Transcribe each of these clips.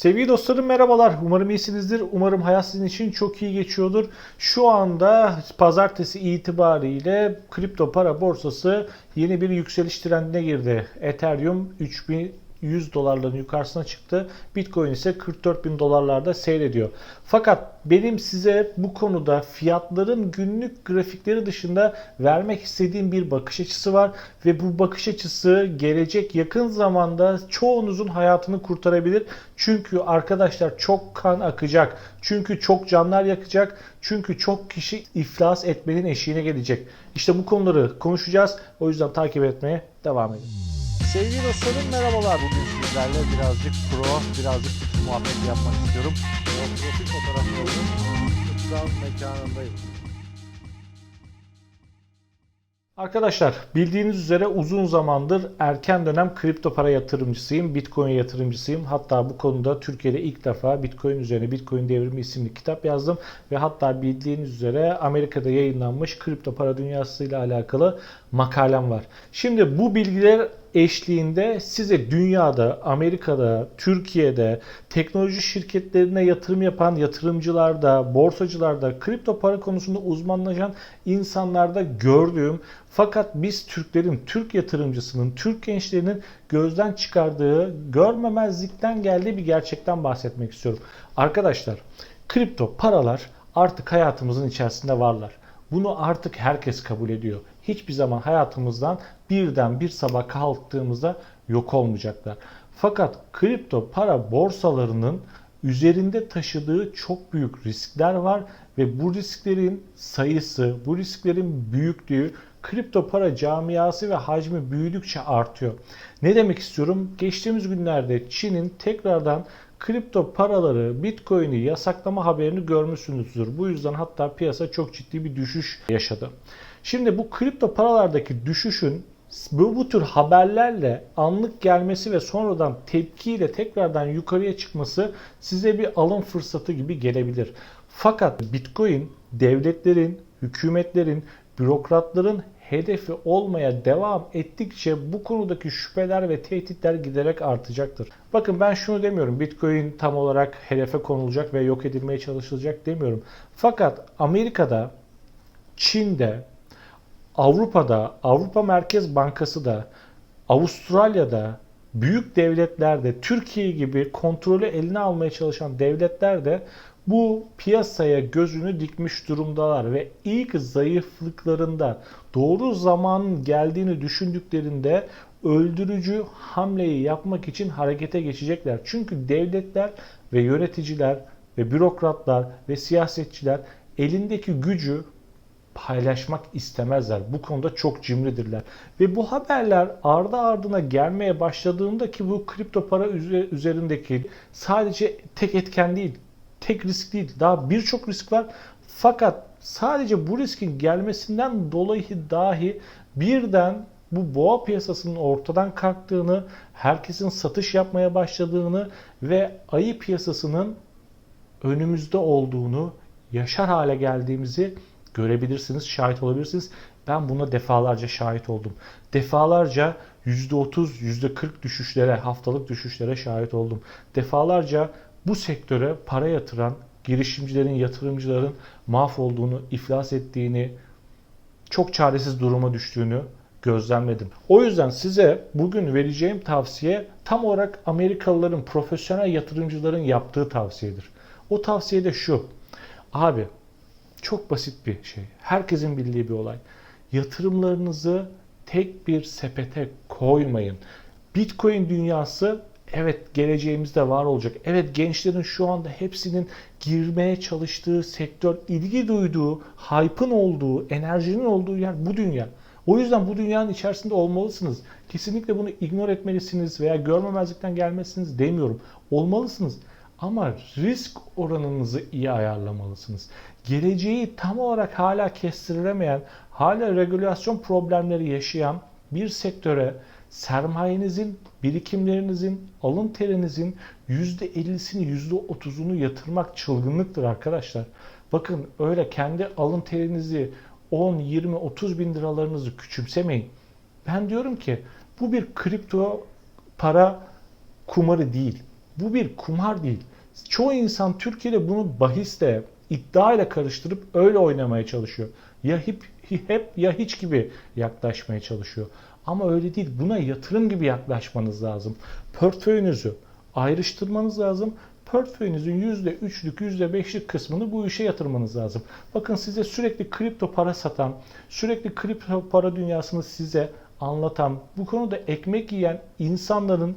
Sevgili dostlarım merhabalar. Umarım iyisinizdir. Umarım hayat sizin için çok iyi geçiyordur. Şu anda pazartesi itibariyle kripto para borsası yeni bir yükseliş trendine girdi. Ethereum 3100 dolarların yukarısına çıktı. Bitcoin ise 44 bin dolarlarda seyrediyor. Fakat benim size bu konuda fiyatların günlük grafikleri dışında vermek istediğim bir bakış açısı var. Ve bu bakış açısı gelecek yakın zamanda çoğunuzun hayatını kurtarabilir. Çünkü arkadaşlar çok kan akacak. Çünkü çok canlar yakacak. Çünkü çok kişi iflas etmenin eşiğine gelecek. İşte bu konuları konuşacağız. O yüzden takip etmeye devam edin. Sevgili dostlarım merhabalar. Bugün sizlerle birazcık pro, birazcık muhabbet yapmak istiyorum. O profil fotoğraflarının kutsal mekanındayım. Arkadaşlar bildiğiniz üzere uzun zamandır erken dönem kripto para yatırımcısıyım, Bitcoin yatırımcısıyım. Hatta bu konuda Türkiye'de ilk defa Bitcoin üzerine Bitcoin devrimi isimli kitap yazdım ve hatta bildiğiniz üzere Amerika'da yayınlanmış kripto para dünyasıyla alakalı makalem var. Şimdi bu bilgiler eşliğinde size dünyada, Amerika'da, Türkiye'de teknoloji şirketlerine yatırım yapan yatırımcılarda, borsacılarda, kripto para konusunda uzmanlaşan insanlarda gördüğüm fakat biz Türklerin, Türk yatırımcısının, Türk gençlerinin gözden çıkardığı, görmemezlikten geldiği bir gerçekten bahsetmek istiyorum. Arkadaşlar, kripto paralar artık hayatımızın içerisinde varlar. Bunu artık herkes kabul ediyor. Hiçbir zaman hayatımızdan birden bir sabah kalktığımızda yok olmayacaklar. Fakat kripto para borsalarının üzerinde taşıdığı çok büyük riskler var ve bu risklerin sayısı, bu risklerin büyüklüğü kripto para camiası ve hacmi büyüdükçe artıyor. Ne demek istiyorum? Geçtiğimiz günlerde Çin'in tekrardan kripto paraları, Bitcoin'i yasaklama haberini görmüşsünüzdür. Bu yüzden hatta piyasa çok ciddi bir düşüş yaşadı. Şimdi bu kripto paralardaki düşüşün bu, bu tür haberlerle anlık gelmesi ve sonradan tepkiyle tekrardan yukarıya çıkması size bir alım fırsatı gibi gelebilir. Fakat Bitcoin devletlerin, hükümetlerin, bürokratların hedefi olmaya devam ettikçe bu konudaki şüpheler ve tehditler giderek artacaktır. Bakın ben şunu demiyorum. Bitcoin tam olarak hedefe konulacak ve yok edilmeye çalışılacak demiyorum. Fakat Amerika'da, Çin'de, Avrupa'da, Avrupa Merkez Bankası da, Avustralya'da, büyük devletlerde, Türkiye gibi kontrolü eline almaya çalışan devletler de bu piyasaya gözünü dikmiş durumdalar ve ilk zayıflıklarında doğru zamanın geldiğini düşündüklerinde öldürücü hamleyi yapmak için harekete geçecekler. Çünkü devletler ve yöneticiler ve bürokratlar ve siyasetçiler elindeki gücü paylaşmak istemezler. Bu konuda çok cimridirler. Ve bu haberler ardı ardına gelmeye başladığında ki bu kripto para üzerindeki sadece tek etken değil, tek risk değil. Daha birçok risk var. Fakat sadece bu riskin gelmesinden dolayı dahi birden bu boğa piyasasının ortadan kalktığını, herkesin satış yapmaya başladığını ve ayı piyasasının önümüzde olduğunu, yaşar hale geldiğimizi görebilirsiniz, şahit olabilirsiniz. Ben buna defalarca şahit oldum. Defalarca %30, %40 düşüşlere, haftalık düşüşlere şahit oldum. Defalarca bu sektöre para yatıran girişimcilerin, yatırımcıların mahvolduğunu, iflas ettiğini, çok çaresiz duruma düştüğünü gözlemledim. O yüzden size bugün vereceğim tavsiye tam olarak Amerikalıların, profesyonel yatırımcıların yaptığı tavsiyedir. O tavsiye de şu. Abi çok basit bir şey. Herkesin bildiği bir olay. Yatırımlarınızı tek bir sepete koymayın. Bitcoin dünyası evet geleceğimizde var olacak. Evet gençlerin şu anda hepsinin girmeye çalıştığı sektör, ilgi duyduğu, hype'ın olduğu, enerjinin olduğu yer bu dünya. O yüzden bu dünyanın içerisinde olmalısınız. Kesinlikle bunu ignore etmelisiniz veya görmemezlikten gelmesiniz demiyorum. Olmalısınız. Ama risk oranınızı iyi ayarlamalısınız. Geleceği tam olarak hala kestirilemeyen, hala regülasyon problemleri yaşayan bir sektöre sermayenizin, birikimlerinizin, alın terinizin %50'sini, %30'unu yatırmak çılgınlıktır arkadaşlar. Bakın öyle kendi alın terinizi 10, 20, 30 bin liralarınızı küçümsemeyin. Ben diyorum ki bu bir kripto para kumarı değil. Bu bir kumar değil. Çoğu insan Türkiye'de bunu bahisle, iddiayla karıştırıp öyle oynamaya çalışıyor. Ya hep, hep ya hiç gibi yaklaşmaya çalışıyor. Ama öyle değil. Buna yatırım gibi yaklaşmanız lazım. Portföyünüzü ayrıştırmanız lazım. Portföyünüzün %3'lük, %5'lik kısmını bu işe yatırmanız lazım. Bakın size sürekli kripto para satan, sürekli kripto para dünyasını size anlatan, bu konuda ekmek yiyen insanların,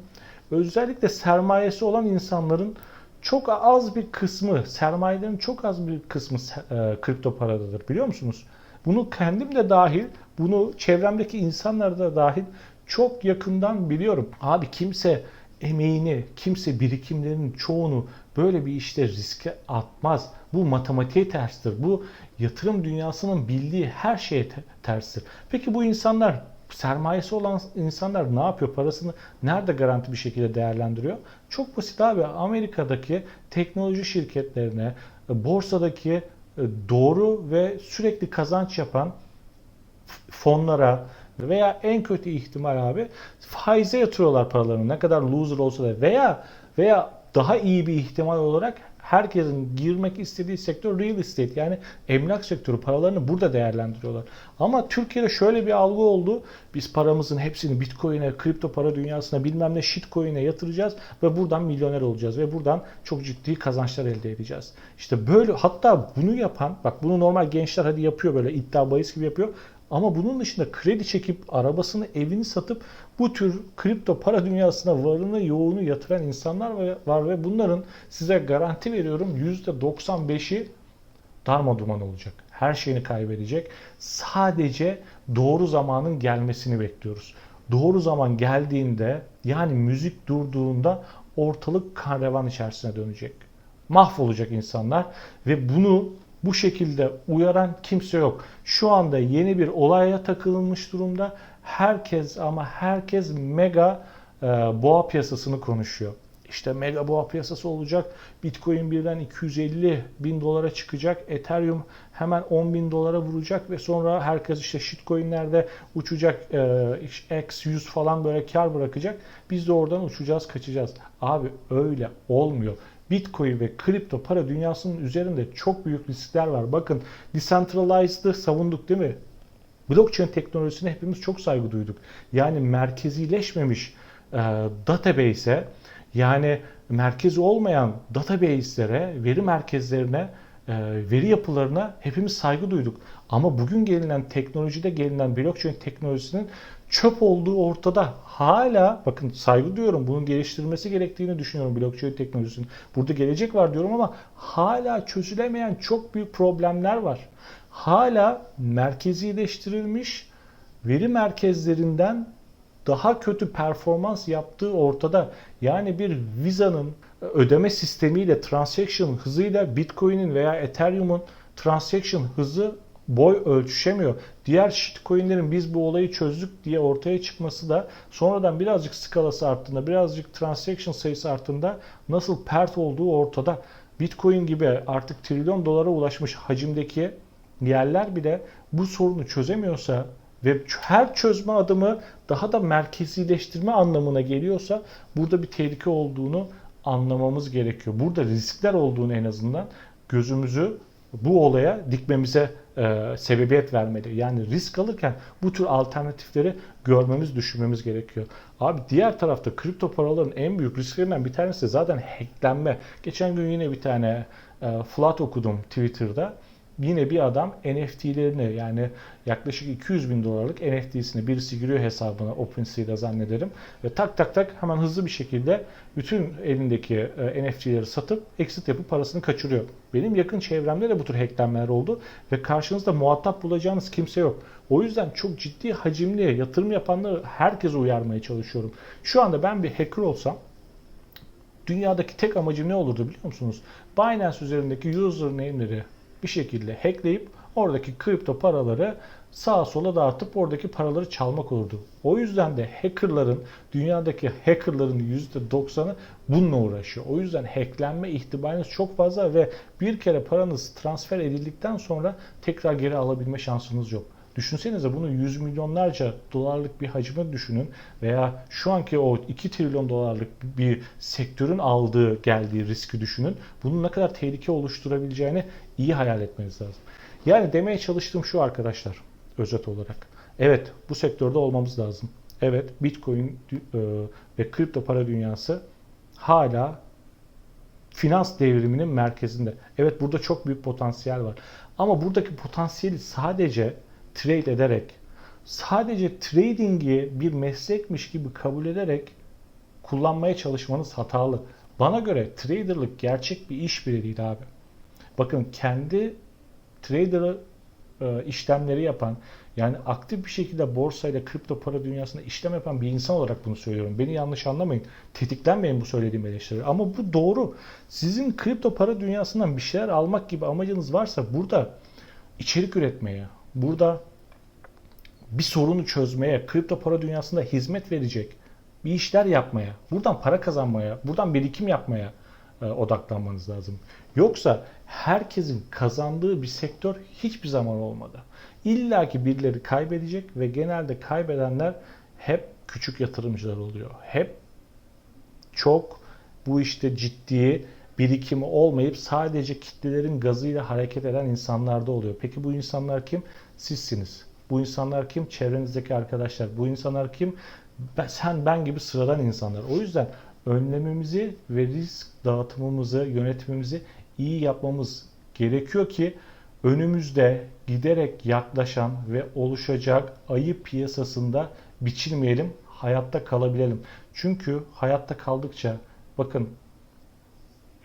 özellikle sermayesi olan insanların çok az bir kısmı, sermayelerin çok az bir kısmı e, kripto paradadır biliyor musunuz? Bunu kendim de dahil, bunu çevremdeki insanlar da dahil çok yakından biliyorum. Abi kimse emeğini, kimse birikimlerinin çoğunu böyle bir işte riske atmaz. Bu matematiğe terstir. Bu yatırım dünyasının bildiği her şeye terstir. Peki bu insanlar sermayesi olan insanlar ne yapıyor? Parasını nerede garanti bir şekilde değerlendiriyor? Çok basit abi. Amerika'daki teknoloji şirketlerine, borsadaki e, doğru ve sürekli kazanç yapan fonlara veya en kötü ihtimal abi faize yatırıyorlar paralarını. Ne kadar loser olsa da veya veya daha iyi bir ihtimal olarak herkesin girmek istediği sektör real estate yani emlak sektörü paralarını burada değerlendiriyorlar. Ama Türkiye'de şöyle bir algı oldu. Biz paramızın hepsini bitcoin'e, kripto para dünyasına bilmem ne shitcoin'e yatıracağız ve buradan milyoner olacağız ve buradan çok ciddi kazançlar elde edeceğiz. İşte böyle hatta bunu yapan bak bunu normal gençler hadi yapıyor böyle iddia bahis gibi yapıyor. Ama bunun dışında kredi çekip arabasını, evini satıp bu tür kripto para dünyasına varını yoğunu yatıran insanlar var ve bunların size garanti veriyorum %95'i darma duman olacak. Her şeyini kaybedecek. Sadece doğru zamanın gelmesini bekliyoruz. Doğru zaman geldiğinde yani müzik durduğunda ortalık kan içerisine dönecek. Mahvolacak insanlar ve bunu bu şekilde uyaran kimse yok. Şu anda yeni bir olaya takılmış durumda. Herkes ama herkes mega e, boğa piyasasını konuşuyor. İşte mega boğa piyasası olacak. Bitcoin birden 250 bin dolara çıkacak. Ethereum hemen 10 bin dolara vuracak ve sonra herkes işte shitcoinlerde uçacak. E, X100 falan böyle kar bırakacak. Biz de oradan uçacağız kaçacağız. Abi öyle olmuyor. Bitcoin ve kripto para dünyasının üzerinde çok büyük riskler var. Bakın decentralized'ı savunduk değil mi? Blockchain teknolojisine hepimiz çok saygı duyduk. Yani merkezileşmemiş e, database'e yani merkezi olmayan database'lere, veri merkezlerine, e, veri yapılarına hepimiz saygı duyduk. Ama bugün gelinen teknolojide gelinen blockchain teknolojisinin çöp olduğu ortada. Hala bakın saygı diyorum bunun geliştirilmesi gerektiğini düşünüyorum blockchain teknolojisinin. Burada gelecek var diyorum ama hala çözülemeyen çok büyük problemler var. Hala merkezileştirilmiş veri merkezlerinden daha kötü performans yaptığı ortada. Yani bir Visa'nın ödeme sistemiyle, transaction hızıyla Bitcoin'in veya Ethereum'un transaction hızı boy ölçüşemiyor. Diğer shitcoinlerin biz bu olayı çözdük diye ortaya çıkması da sonradan birazcık skalası arttığında, birazcık transaction sayısı arttığında nasıl pert olduğu ortada. Bitcoin gibi artık trilyon dolara ulaşmış hacimdeki yerler bile bu sorunu çözemiyorsa ve her çözme adımı daha da merkezileştirme anlamına geliyorsa burada bir tehlike olduğunu anlamamız gerekiyor. Burada riskler olduğunu en azından gözümüzü bu olaya dikmemize e, sebebiyet vermeli. Yani risk alırken bu tür alternatifleri görmemiz, düşünmemiz gerekiyor. Abi diğer tarafta kripto paraların en büyük risklerinden bir tanesi zaten hacklenme. Geçen gün yine bir tane e, flat okudum Twitter'da yine bir adam NFT'lerini yani yaklaşık 200 bin dolarlık NFT'sini birisi giriyor hesabına OpenSea'da zannederim ve tak tak tak hemen hızlı bir şekilde bütün elindeki e, NFT'leri satıp exit yapıp parasını kaçırıyor. Benim yakın çevremde de bu tür hacklenmeler oldu ve karşınızda muhatap bulacağınız kimse yok. O yüzden çok ciddi hacimli yatırım yapanları herkese uyarmaya çalışıyorum. Şu anda ben bir hacker olsam dünyadaki tek amacım ne olurdu biliyor musunuz? Binance üzerindeki username'leri bir şekilde hackleyip oradaki kripto paraları sağa sola dağıtıp oradaki paraları çalmak olurdu. O yüzden de hackerların, dünyadaki hackerların %90'ı bununla uğraşıyor. O yüzden hacklenme ihtimaliniz çok fazla ve bir kere paranız transfer edildikten sonra tekrar geri alabilme şansınız yok. Düşünsenize bunu yüz milyonlarca dolarlık bir hacme düşünün veya şu anki o 2 trilyon dolarlık bir sektörün aldığı geldiği riski düşünün. Bunun ne kadar tehlike oluşturabileceğini iyi hayal etmeniz lazım. Yani demeye çalıştığım şu arkadaşlar özet olarak. Evet bu sektörde olmamız lazım. Evet Bitcoin e, ve kripto para dünyası hala finans devriminin merkezinde. Evet burada çok büyük potansiyel var. Ama buradaki potansiyeli sadece trade ederek, sadece trading'i bir meslekmiş gibi kabul ederek kullanmaya çalışmanız hatalı. Bana göre traderlık gerçek bir iş bile değil abi. Bakın kendi trader e, işlemleri yapan yani aktif bir şekilde borsayla kripto para dünyasında işlem yapan bir insan olarak bunu söylüyorum. Beni yanlış anlamayın. Tetiklenmeyin bu söylediğim eleştiri. Ama bu doğru. Sizin kripto para dünyasından bir şeyler almak gibi amacınız varsa burada içerik üretmeye, burada bir sorunu çözmeye, kripto para dünyasında hizmet verecek bir işler yapmaya, buradan para kazanmaya, buradan birikim yapmaya e, odaklanmanız lazım. Yoksa herkesin kazandığı bir sektör hiçbir zaman olmadı. İlla ki birileri kaybedecek ve genelde kaybedenler hep küçük yatırımcılar oluyor. Hep çok bu işte ciddi birikimi olmayıp sadece kitlelerin gazıyla hareket eden insanlarda oluyor. Peki bu insanlar kim? Sizsiniz. Bu insanlar kim? Çevrenizdeki arkadaşlar. Bu insanlar kim? Ben, sen ben gibi sıradan insanlar. O yüzden önlememizi ve risk dağıtımımızı, yönetimimizi iyi yapmamız gerekiyor ki önümüzde giderek yaklaşan ve oluşacak ayı piyasasında biçilmeyelim, hayatta kalabilelim. Çünkü hayatta kaldıkça bakın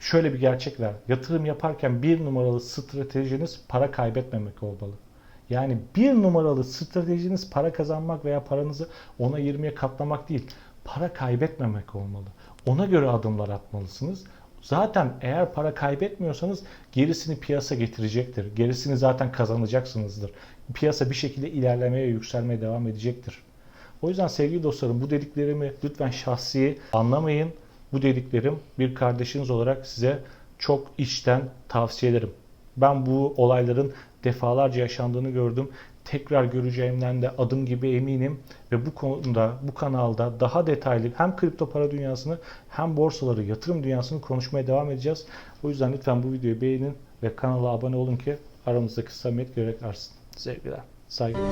şöyle bir gerçek var. Yatırım yaparken bir numaralı stratejiniz para kaybetmemek olmalı. Yani bir numaralı stratejiniz para kazanmak veya paranızı ona 20'ye katlamak değil. Para kaybetmemek olmalı. Ona göre adımlar atmalısınız. Zaten eğer para kaybetmiyorsanız gerisini piyasa getirecektir. Gerisini zaten kazanacaksınızdır. Piyasa bir şekilde ilerlemeye, yükselmeye devam edecektir. O yüzden sevgili dostlarım bu dediklerimi lütfen şahsi anlamayın. Bu dediklerim bir kardeşiniz olarak size çok içten tavsiye ederim. Ben bu olayların defalarca yaşandığını gördüm. Tekrar göreceğimden de adım gibi eminim ve bu konuda bu kanalda daha detaylı hem kripto para dünyasını hem borsaları, yatırım dünyasını konuşmaya devam edeceğiz. O yüzden lütfen bu videoyu beğenin ve kanala abone olun ki aramızdaki samimiyet görerek artsın. Sevgiler, saygılar.